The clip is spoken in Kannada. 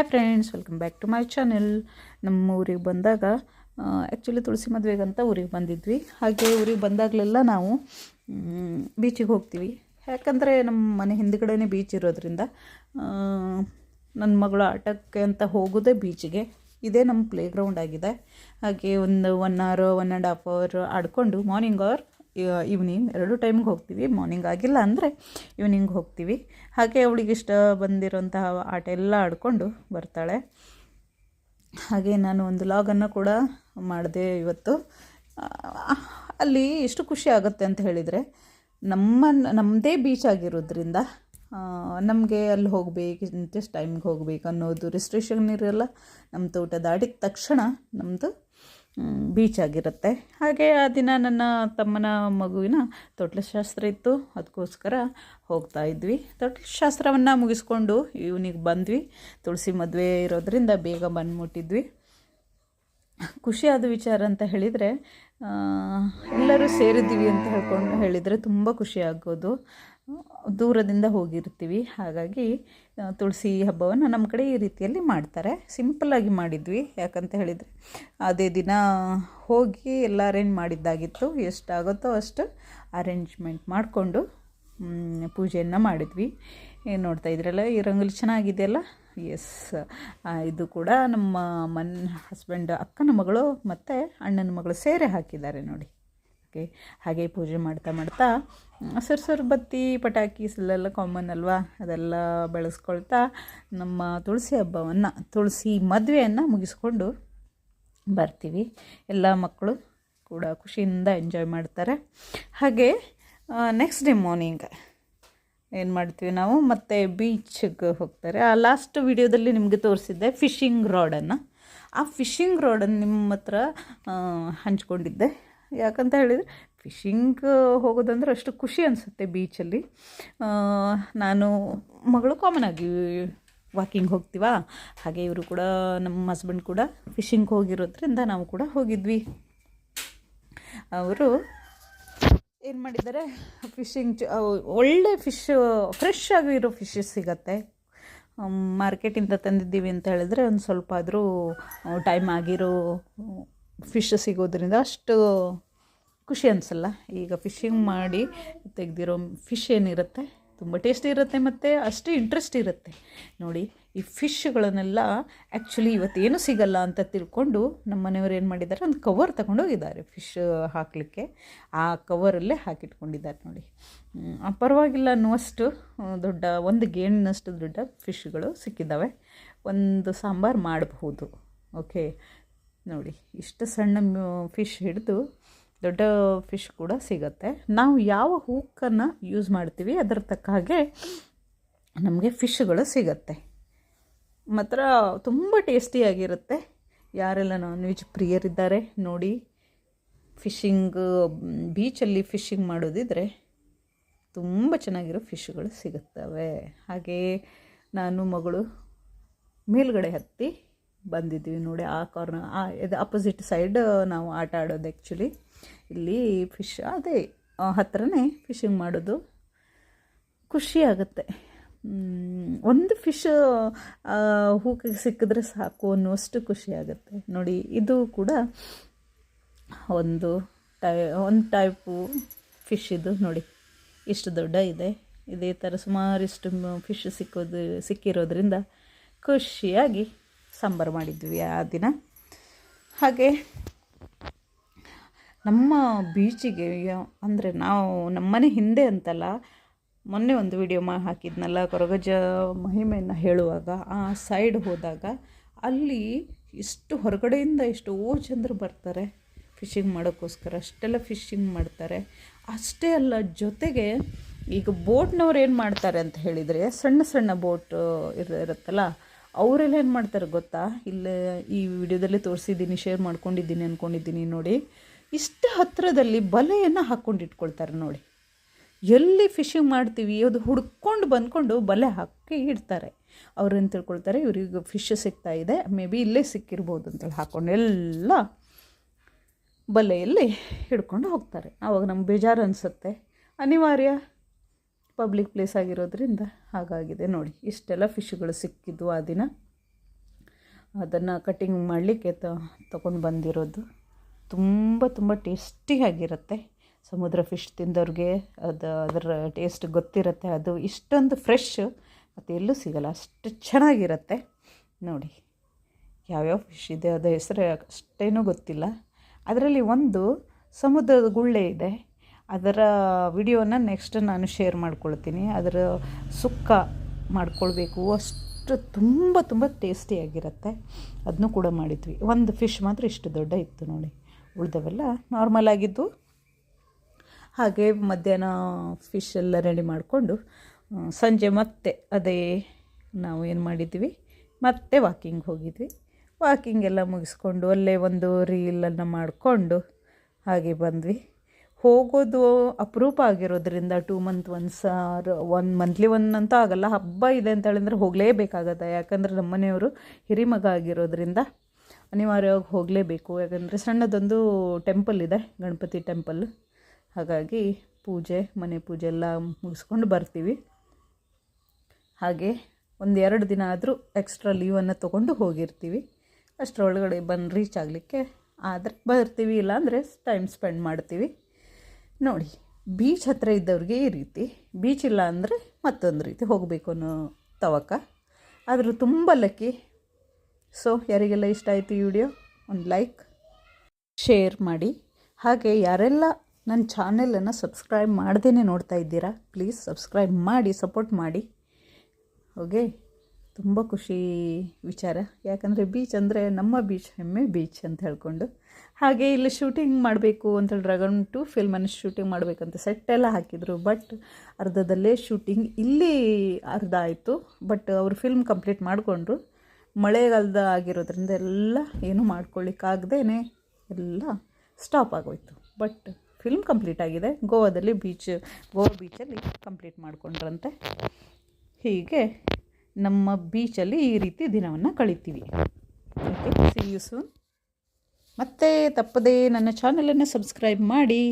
Hi friends welcome back to my channel ನಮ್ಮ ಊರಿಗೆ ಬಂದಾಗ ಆ್ಯಕ್ಚುಲಿ ತುಳಸಿ ಮದುವೆಗಂತ ಊರಿಗೆ ಬಂದಿದ್ವಿ. ಹಾಗೆ ಊರಿಗೆ ಬಂದಾಗಲೆಲ್ಲ ನಾವು ಬೀಚಿಗೆ ಹೋಗ್ತೀವಿ. ಯಾಕಂದರೆ ನಮ್ಮ ಮನೆ ಹಿಂದ್ಗಡೆನೇ ಬೀಚ್ ಇರೋದ್ರಿಂದ ನನ್ನ ಮಗಳು ಆಟಕ್ಕೆ ಅಂತ ಹೋಗೋದೇ ಬೀಚಿಗೆ ಇದೇ ನಮ್ಮ ಪ್ಲೇ ಗ್ರೌಂಡ್ ಆಗಿದೆ. ಹಾಗೆ ಒಂದು one hour one and half hour ಆಡಿಕೊಂಡು ಮಾರ್ನಿಂಗ್ ಅವರ್ ಈವ್ನಿಂಗ್ ಎರಡು ಟೈಮ್ಗೆ ಹೋಗ್ತೀವಿ. ಮಾರ್ನಿಂಗ್ ಆಗಿಲ್ಲ ಅಂದರೆ ಈವ್ನಿಂಗ್ ಹೋಗ್ತೀವಿ. ಹಾಗೆ ಅವಳಿಗೆ ಇಷ್ಟ ಬಂದಿರೋಂತಹ ಆಟ ಎಲ್ಲ ಆಡಿಕೊಂಡು ಬರ್ತಾಳೆ. ಹಾಗೆ ನಾನು ಒಂದು ಲಾಗನ್ನು ಕೂಡ ಮಾಡಿದೆ ಇವತ್ತು. ಅಲ್ಲಿ ಎಷ್ಟು ಖುಷಿ ಆಗುತ್ತೆ ಅಂತ ಹೇಳಿದರೆ ನಮ್ಮ ನಮ್ಮದೇ ಬೀಚ್ ಆಗಿರೋದ್ರಿಂದ ನಮಗೆ ಅಲ್ಲಿ ಹೋಗಬೇಕು ಇಂತಿಷ್ಟು ಟೈಮ್ಗೆ ಹೋಗ್ಬೇಕು ಅನ್ನೋದು ರಿಸ್ಟ್ರಿಕ್ಷನ್ ಇರಲ್ಲ. ನಮ್ಮ ತೋಟ ದಾಟಿದ ತಕ್ಷಣ ನಮ್ಮದು ಬೀಚ್ ಆಗಿರುತ್ತೆ. ಹಾಗೆ ಆ ದಿನ ನನ್ನ ತಮ್ಮನ ಮಗುವಿನ ಶಾಸ್ತ್ರ ಇತ್ತು. ಅದಕ್ಕೋಸ್ಕರ ಹೋಗ್ತಾ ಇದ್ವಿ. ಶಾಸ್ತ್ರವನ್ನು ಮುಗಿಸ್ಕೊಂಡು ಇವನಿಗೆ ಬಂದ್ವಿ. ತುಳಸಿ ಮದುವೆ ಇರೋದ್ರಿಂದ ಬೇಗ ಬಂದ್ಬಿಟ್ಟಿದ್ವಿ. ಖುಷಿಯಾದ ವಿಚಾರ ಅಂತ ಹೇಳಿದರೆ ಎಲ್ಲರೂ ಸೇರಿದ್ದೀವಿ ಅಂತ ಹೇಳ್ಕೊಂಡು ಹೇಳಿದರೆ ತುಂಬ ಖುಷಿ ಆಗೋದು. ದೂರದಿಂದ ಹೋಗಿರ್ತೀವಿ. ಹಾಗಾಗಿ ತುಳಸಿ ಹಬ್ಬವನ್ನು ನಮ್ಮ ಕಡೆ ಈ ರೀತಿಯಲ್ಲಿ ಮಾಡ್ತಾರೆ. ಸಿಂಪಲ್ಲಾಗಿ ಮಾಡಿದ್ವಿ. ಯಾಕಂತ ಹೇಳಿದರೆ, ಅದೇ ದಿನ ಹೋಗಿ ಎಲ್ಲ ಅರೇಂಜ್ ಮಾಡಿದ್ದಾಗಿತ್ತು. ಎಷ್ಟಾಗುತ್ತೋ ಅಷ್ಟು ಅರೇಂಜ್ಮೆಂಟ್ ಮಾಡಿಕೊಂಡು ಪೂಜೆಯನ್ನು ಮಾಡಿದ್ವಿ. ನೋಡ್ತಾ ಇದ್ರಲ್ಲ, ಈ ರಂಗೋಲಿ ಚೆನ್ನಾಗಿದೆಯಲ್ಲ? ಎಸ್ ಇದು ಕೂಡ ನಮ್ಮ ಮನ್ ಹಸ್ಬೆಂಡ್ ಅಕ್ಕನ ಮಗಳು ಮತ್ತು ಅಣ್ಣನ ಮಗಳು ಸೇರೆ ಹಾಕಿದ್ದಾರೆ ನೋಡಿ. ಓಕೆ ಹಾಗೆ ಪೂಜೆ ಮಾಡ್ತಾ ಮಾಡ್ತಾ ಸರ್ ಬತ್ತಿ, ಪಟಾಕಿ ಇಲ್ಲೆಲ್ಲ ಕಾಮನ್ ಅಲ್ವಾ? ಅದೆಲ್ಲ ಬೆಳೆಸ್ಕೊಳ್ತಾ ನಮ್ಮ ತುಳಸಿ ಹಬ್ಬವನ್ನು, ತುಳಸಿ ಮದುವೆಯನ್ನು ಮುಗಿಸ್ಕೊಂಡು ಬರ್ತೀವಿ. ಎಲ್ಲ ಮಕ್ಕಳು ಕೂಡ ಖುಷಿಯಿಂದ ಎಂಜಾಯ್ ಮಾಡ್ತಾರೆ. ಹಾಗೆ ನೆಕ್ಸ್ಟ್ ಡೇ ಮಾರ್ನಿಂಗ್ ಏನು ಮಾಡ್ತೀವಿ ನಾವು? ಮತ್ತು ಬೀಚ್ಗೆ ಹೋಗ್ತಾರೆ. ಆ ಲಾಸ್ಟ್ ವಿಡಿಯೋದಲ್ಲಿ ನಿಮಗೆ ತೋರಿಸಿದ್ದೆ ಫಿಶಿಂಗ್ ರಾಡನ್ನು ಆ ಫಿಶಿಂಗ್ ರಾಡನ್ನು ನಿಮ್ಮ ಹತ್ರ ಹಂಚ್ಕೊಂಡಿದ್ದೆ. ಯಾಕಂತ ಹೇಳಿದರೆ ಫಿಶಿಂಗ್ ಹೋಗೋದಂದ್ರೆ ಅಷ್ಟು ಖುಷಿ ಅನಿಸುತ್ತೆ ಬೀಚಲ್ಲಿ ನಾನು ಮಗಳು ಕಾಮನ್ ಆಗಿ ವಾಕಿಂಗ್ ಹೋಗ್ತೀವಾ. ಹಾಗೆ ಇವರು ಕೂಡ ನಮ್ಮ ಹಸ್ಬೆಂಡ್ ಕೂಡ ಫಿಶಿಂಗ್ ಹೋಗಿರೋದ್ರಿಂದ ನಾವು ಕೂಡ ಹೋಗಿದ್ವಿ. ಅವರು ಏನು ಮಾಡಿದ್ದಾರೆ? ಫಿಶಿಂಗ್ ಒಳ್ಳೆ ಫಿಶ್ ಫ್ರೆಶ್ ಆಗಿರೋ ಫಿಶಸ್ ಸಿಗತ್ತೆ. ಮಾರ್ಕೆಟಿಂದ ತಂದಿದ್ದೀವಿ ಅಂತ ಹೇಳಿದ್ರೆ ಒಂದು ಸ್ವಲ್ಪ ಆದರೂ ಟೈಮ್ ಆಗಿರೋ ಫಿಶ್ ಸಿಗೋದ್ರಿಂದ ಅಷ್ಟು ಖುಷಿ ಅನಿಸಲ್ಲ. ಈಗ ಫಿಶಿಂಗ್ ಮಾಡಿ ತೆಗೆದಿರೋ ಫಿಶ್ ಏನಿರುತ್ತೆ? ತುಂಬ ಟೇಸ್ಟಿ ಇರುತ್ತೆ ಮತ್ತು ಅಷ್ಟು ಇಂಟ್ರೆಸ್ಟ್ ಇರುತ್ತೆ. ನೋಡಿ ಈ ಫಿಶ್ಗಳನ್ನೆಲ್ಲ ಆ್ಯಕ್ಚುಲಿ ಇವತ್ತೇನು ಸಿಗಲ್ಲ ಅಂತ ತಿಳ್ಕೊಂಡು ನಮ್ಮ ಮನೆಯವರು ಏನು ಮಾಡಿದ್ದಾರೆ? ಒಂದು ಕವರ್ ತಗೊಂಡೋಗಿದ್ದಾರೆ ಫಿಶ್ ಹಾಕಲಿಕ್ಕೆ. ಆ ಕವರಲ್ಲೇ ಹಾಕಿಟ್ಕೊಂಡಿದ್ದಾರೆ ನೋಡಿ. ಪರವಾಗಿಲ್ಲ, ಅನ್ನುವಷ್ಟು ದೊಡ್ಡ ಒಂದು ಗೇಣಿನಷ್ಟು ದೊಡ್ಡ ಫಿಶ್ಗಳು ಸಿಕ್ಕಿದ್ದಾವೆ. ಒಂದು ಸಾಂಬಾರು ಮಾಡಬಹುದು. ಓಕೆ ನೋಡಿ, ಇಷ್ಟು ಸಣ್ಣ ಫಿಶ್ ಹಿಡಿದು ದೊಡ್ಡ ಫಿಶ್ ಕೂಡ ಸಿಗತ್ತೆ. ನಾವು ಯಾವ ಹೂಕನ್ನು ಯೂಸ್ ಮಾಡ್ತೀವಿ, ಅದರ ತಕ್ಕ ಹಾಗೆ ನಮಗೆ ಫಿಶ್ಗಳು ಸಿಗತ್ತೆ. ಮಾತ್ರ ತುಂಬ ಟೇಸ್ಟಿಯಾಗಿರುತ್ತೆ ಯಾರೆಲ್ಲ ನಾನ್ ವೆಜ್ ಪ್ರಿಯರಿದ್ದಾರೆ ನೋಡಿ. ಫಿಶಿಂಗ್ ಬೀಚಲ್ಲಿ ಫಿಶಿಂಗ್ ಮಾಡೋದಿದ್ರೆ ತುಂಬ ಚೆನ್ನಾಗಿರೋ ಫಿಶ್ಗಳು ಸಿಗುತ್ತವೆ. ಹಾಗೆಯೇ ನಾನು ಮಗಳು ಮೇಲ್ಗಡೆ ಹತ್ತಿ ಬಂದಿದ್ದೀವಿ ನೋಡಿ ಆ ಕಾರ್ನ ಆ ಇದು ಅಪೋಸಿಟ್ ಸೈಡ್ ನಾವು ಆಟ ಆಡೋದು ಆ್ಯಕ್ಚುಲಿ ಇಲ್ಲಿ ಫಿಶ್ ಅದೇ ಹತ್ತಿರನೇ ಫಿಶಿಂಗ್ ಮಾಡೋದು ಖುಷಿ ಆಗುತ್ತೆ. ಮ್, ಒಂದು ಫಿಶ್ ಹೂಕಿಗೆ ಸಿಕ್ಕಿದ್ರೆ ಸಾಕು ಅನ್ನುವಷ್ಟು ಖುಷಿ ಆಗುತ್ತೆ. ನೋಡಿ, ಇದು ಕೂಡ ಒಂದು ಟೈ, ಒಂದು ಟೈಪು ಫಿಶ್ ಇದು ನೋಡಿ. ಇಷ್ಟು ದೊಡ್ಡ ಇದೆ. ಇದೇ ಥರ ಸುಮಾರಿಷ್ಟು ಫಿಶ್ ಸಿಕ್ಕೋದು, ಸಿಕ್ಕಿರೋದ್ರಿಂದ ಖುಷಿಯಾಗಿ ಸಾಂಬಾರು ಮಾಡಿದ್ವಿ ಆ ದಿನ. ಹಾಗೆ ನಮ್ಮ ಬೀಚಿಗೆ ಅಂದರೆ ನಾವು ನಮ್ಮನೆ ಹಿಂದೆ ಅಂತಲ್ಲ ಮೊನ್ನೆ ಒಂದು ವಿಡಿಯೋ ಮಾ ಹಾಕಿದ್ನಲ್ಲ ಕೊರಗಜ ಮಹಿಮೆಯನ್ನು ಹೇಳುವಾಗ, ಆ ಸೈಡ್ ಹೋದಾಗ ಅಲ್ಲಿ ಇಷ್ಟು ಹೊರಗಡೆಯಿಂದ ಎಷ್ಟೋ ಜನರು ಬರ್ತಾರೆ ಫಿಶಿಂಗ್ ಮಾಡೋಕ್ಕೋಸ್ಕರ, ಅಷ್ಟೆಲ್ಲ ಫಿಶಿಂಗ್ ಮಾಡ್ತಾರೆ. ಅಷ್ಟೇ ಅಲ್ಲ, ಜೊತೆಗೆ ಈಗ ಬೋಟ್ನವ್ರು ಏನು ಮಾಡ್ತಾರೆ ಅಂತ ಹೇಳಿದರೆ, ಸಣ್ಣ ಸಣ್ಣ ಬೋಟ್ ಇರ, ಇರುತ್ತಲ್ಲ, ಅವರೆಲ್ಲ ಏನು ಮಾಡ್ತಾರೆ ಗೊತ್ತಾ? ಇಲ್ಲೇ ಈ ವಿಡಿಯೋದಲ್ಲಿ ತೋರಿಸಿದ್ದೀನಿ, ಶೇರ್ ಮಾಡ್ಕೊಂಡಿದ್ದೀನಿ ಅಂದ್ಕೊಂಡಿದ್ದೀನಿ ನೋಡಿ. ಇಷ್ಟು ಹತ್ತಿರದಲ್ಲಿ ಬಲೆಯನ್ನು ಹಾಕ್ಕೊಂಡು ಇಟ್ಕೊಳ್ತಾರೆ ನೋಡಿ. ಎಲ್ಲಿ ಫಿಶಿಂಗ್ ಮಾಡ್ತೀವಿ ಅದು ಹುಡ್ಕೊಂಡು ಬಂದ್ಕೊಂಡು ಬಲೆ ಹಾಕಿ ಇಡ್ತಾರೆ. ಅವ್ರೇನು ತಿಳ್ಕೊಳ್ತಾರೆ, ಇವ್ರಿಗೆ ಫಿಶ್ ಸಿಗ್ತಾ ಇದೆ ಮೇ ಬಿ ಇಲ್ಲೇ ಸಿಕ್ಕಿರ್ಬೋದು ಅಂತೇಳಿ ಹಾಕ್ಕೊಂಡು ಎಲ್ಲ ಬಲೆಯಲ್ಲಿ ಹಿಡ್ಕೊಂಡು ಹೋಗ್ತಾರೆ. ಆವಾಗ ನಮ್ಗೆ ಬೇಜಾರು ಅನಿಸುತ್ತೆ. ಅನಿವಾರ್ಯ? ಪಬ್ಲಿಕ್ ಪ್ಲೇಸ್ ಆಗಿರೋದ್ರಿಂದ ಹಾಗಾಗಿದೆ ನೋಡಿ. ಇಷ್ಟೆಲ್ಲ ಫಿಶ್ಗಳು ಸಿಕ್ಕಿದ್ವು ಆ ದಿನ. ಅದನ್ನು ಕಟ್ಟಿಂಗ್ ಮಾಡಲಿಕ್ಕೆ ತಗೊಂಡು ಬಂದಿರೋದು. ತುಂಬ ತುಂಬ ಟೇಸ್ಟಿಯಾಗಿರುತ್ತೆ ಸಮುದ್ರ ಫಿಶ್ ತಿಂದವ್ರಿಗೆ ಅದು ಅದರ ಟೇಸ್ಟ್ ಗೊತ್ತಿರುತ್ತೆ, ಅದು ಇಷ್ಟೊಂದು ಫ್ರೆಶ್ ಮತ್ತು ಎಲ್ಲೂ ಸಿಗಲ್ಲ, ಅಷ್ಟು ಚೆನ್ನಾಗಿರುತ್ತೆ. ನೋಡಿ, ಯಾವ್ಯಾವ ಫಿಶ್ ಇದೆ, ಅದು ಹೆಸರು ಅಷ್ಟೇನೂ ಗೊತ್ತಿಲ್ಲ. ಅದರಲ್ಲಿ ಒಂದು ಸಮುದ್ರದ ಗುಳ್ಳೆ ಇದೆ. ಅದರ ವಿಡಿಯೋನ ನೆಕ್ಸ್ಟ್ ನಾನು ಶೇರ್ ಮಾಡ್ಕೊಳ್ತೀನಿ. ಅದರ ಸುಕ್ಕ ಮಾಡ್ಕೊಳ್ಬೇಕು, ಅಷ್ಟು ತುಂಬ ತುಂಬ ಟೇಸ್ಟಿಯಾಗಿರುತ್ತೆ ಅದನ್ನು ಕೂಡ ಮಾಡಿದ್ವಿ. ಒಂದು ಫಿಶ್ ಮಾತ್ರ ಇಷ್ಟು ದೊಡ್ಡ ಇತ್ತು ನೋಡಿ. ಉಳಿದವೆಲ್ಲ ನಾರ್ಮಲ್ ಆಗಿದ್ದು ಹಾಗೆ ಮಧ್ಯಾಹ್ನ ಫಿಶ್ ಎಲ್ಲ ರೆಡಿ ಮಾಡಿಕೊಂಡು ಸಂಜೆ ಮತ್ತೆ ಅದೇ ನಾವು ಏನು ಮಾಡಿದ್ವಿ, ಮತ್ತೆ ವಾಕಿಂಗ್ ಹೋಗಿದ್ವಿ. ವಾಕಿಂಗ್ ಎಲ್ಲ ಮುಗಿಸ್ಕೊಂಡು ಅಲ್ಲೇ ಒಂದು ರೀಲನ್ನು ಮಾಡಿಕೊಂಡು ಹಾಗೆ ಬಂದ್ವಿ. ಹೋಗೋದು ಅಪರೂಪ ಆಗಿರೋದ್ರಿಂದ two month once one monthly one ಅಂತ ಆಗಲ್ಲ, ಹಬ್ಬ ಇದೆ ಅಂತ ಹೇಳಿದ್ರೆ ಹೋಗಲೇಬೇಕಾಗತ್ತೆ. ಯಾಕಂದರೆ ನಮ್ಮ ಮನೆಯವರು ಹಿರಿಮಗ ಆಗಿರೋದ್ರಿಂದ ಅನಿವಾರ್ಯವಾಗಿ ಹೋಗಲೇಬೇಕು. ಯಾಕಂದರೆ ಸಣ್ಣದೊಂದು ಟೆಂಪಲ್ ಇದೆ, ಗಣಪತಿ ಟೆಂಪಲ್ ಹಾಗಾಗಿ ಪೂಜೆ, ಮನೆ ಪೂಜೆ ಎಲ್ಲ ಮುಗಿಸ್ಕೊಂಡು ಬರ್ತೀವಿ. ಹಾಗೆ ಒಂದು ಎರಡು ದಿನ ಆದರೂ ಎಕ್ಸ್ಟ್ರಾ ಲೀವನ್ನು ತೊಗೊಂಡು ಹೋಗಿರ್ತೀವಿ. ಅಷ್ಟರೊಳಗಡೆ ಬಂದು ರೀಚ್ ಆಗಲಿಕ್ಕೆ ಆದರೆ ಬರ್ತೀವಿ, ಇಲ್ಲಾಂದರೆ ಟೈಮ್ ಸ್ಪೆಂಡ್ ಮಾಡ್ತೀವಿ. ನೋಡಿ ಬೀಚ್ ಹತ್ತಿರ ಇದ್ದವ್ರಿಗೆ ಈ ರೀತಿ ಬೀಚ್ ಇಲ್ಲ ಅಂದರೆ ಮತ್ತೊಂದು ರೀತಿ ಹೋಗಬೇಕು ಅನ್ನೋ ತವಕ. ಆದರೂ ತುಂಬ ಲಕ್ಕಿ ಸೊ ಯಾರಿಗೆಲ್ಲ ಇಷ್ಟ ಆಯಿತು ಈ ವಿಡಿಯೋ ಒಂದು ಲೈಕ್ ಶೇರ್ ಮಾಡಿ. ಹಾಗೆ ಯಾರೆಲ್ಲ ನನ್ನ ಚಾನೆಲನ್ನು ಸಬ್ಸ್ಕ್ರೈಬ್ ಮಾಡ್ದೇ ನೋಡ್ತಾ ಇದ್ದೀರಾ? ಪ್ಲೀಸ್ ಸಬ್ಸ್ಕ್ರೈಬ್ ಮಾಡಿ, ಸಪೋರ್ಟ್ ಮಾಡಿ. ಓಕೆ? ತುಂಬ ಖುಷಿ ವಿಚಾರ. ಯಾಕಂದರೆ ಬೀಚ್ ಅಂದರೆ ನಮ್ಮ ಬೀಚ್, ಹೆಮ್ಮೆ ಬೀಚ್ ಅಂತ ಹೇಳ್ಕೊಂಡು. ಹಾಗೆ ಇಲ್ಲಿ ಶೂಟಿಂಗ್ ಮಾಡಬೇಕು ಅಂತೇಳಿ ಡ್ರ್ಯಾಗನ್ ಟು ಫಿಲ್ಮನ್ನು ಶೂಟಿಂಗ್ ಮಾಡಬೇಕಂತ ಸೆಟ್ ಎಲ್ಲ ಹಾಕಿದರು. ಬಟ್ ಅರ್ಧದಲ್ಲೇ ಶೂಟಿಂಗ್ ಇಲ್ಲಿ ಅರ್ಧ ಆಯಿತು. ಬಟ್ ಅವರು ಫಿಲ್ಮ್ ಕಂಪ್ಲೀಟ್ ಮಾಡಿಕೊಂಡ್ರು. ಮಳೆಗಾಲದ ಆಗಿರೋದ್ರಿಂದ ಎಲ್ಲ ಏನೂ ಮಾಡ್ಕೊಳ್ಳಿಕ್ಕಾಗ್ದೇ ಎಲ್ಲ ಸ್ಟಾಪ್ ಆಗೋಯ್ತು. ಬಟ್ ಫಿಲ್ಮ್ ಕಂಪ್ಲೀಟ್ ಆಗಿದೆ. ಗೋವಾದಲ್ಲಿ ಬೀಚ್ ಗೋವಾ ಬೀಚಲ್ಲಿ ಕಂಪ್ಲೀಟ್ ಮಾಡಿಕೊಂಡ್ರಂತೆ. ಹೀಗೆ ನಮ್ಮ ಬೀಚಲ್ಲಿ ಈ ರೀತಿ ದಿನವನ್ನು ಕಳಿತೀವಿ. ಓಕೆ ಸಿ ಯು ಸೂನ್ ಮತ್ತೆ ತಪ್ಪದೇ ನನ್ನ ಚಾನಲನ್ನು ಸಬ್ಸ್ಕ್ರೈಬ್ ಮಾಡಿ.